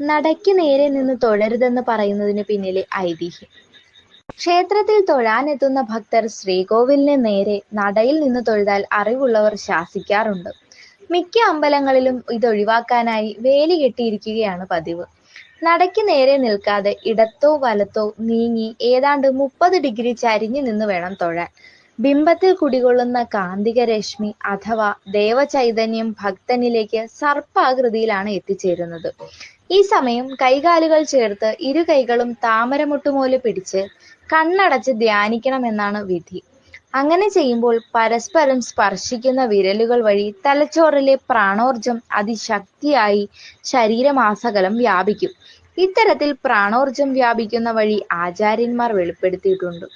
നടയ്ക്ക് നേരെ നിന്ന് തൊഴരുതെന്ന് പറയുന്നതിന് പിന്നിലെ ഐതിഹ്യം. ക്ഷേത്രത്തിൽ തൊഴാനെത്തുന്ന ഭക്തർ ശ്രീകോവിലിന് നേരെ നടയിൽ നിന്ന് തൊഴുതാൽ അറിവുള്ളവർ ശാസിക്കാറുണ്ട്. മിക്ക അമ്പലങ്ങളിലും ഇതൊഴിവാക്കാനായി വേലി കെട്ടിയിരിക്കുകയാണ് പതിവ്. നടയ്ക്ക് നേരെ നിൽക്കാതെ ഇടത്തോ വലത്തോ നീങ്ങി ഏതാണ്ട് മുപ്പത് ഡിഗ്രി ചരിഞ്ഞു നിന്ന് വേണം തൊഴാൻ. ബിംബത്തിൽ കുടികൊള്ളുന്ന കാന്തിക രശ്മി അഥവാ ദേവചൈതന്യം ഭക്തനിലേക്ക് സർപ്പാകൃതിയിലാണ് എത്തിച്ചേരുന്നത്. ഈ സമയം കൈകാലുകൾ ചേർത്ത് ഇരു കൈകളും താമരമുട്ടുപോലെ പിടിച്ച് കണ്ണടച്ച് ധ്യാനിക്കണം എന്നാണ് വിധി. അങ്ങനെ ചെയ്യുമ്പോൾ പരസ്പരം സ്പർശിക്കുന്ന വിരലുകൾ വഴി തലച്ചോറിലെ പ്രാണോർജം അതിശക്തിയായി ശരീരമാസകലം വ്യാപിക്കും. ഇത്തരത്തിൽ പ്രാണോർജം വ്യാപിക്കുന്ന വഴി ആചാര്യന്മാർ വെളിപ്പെടുത്തിയിട്ടുണ്ട്.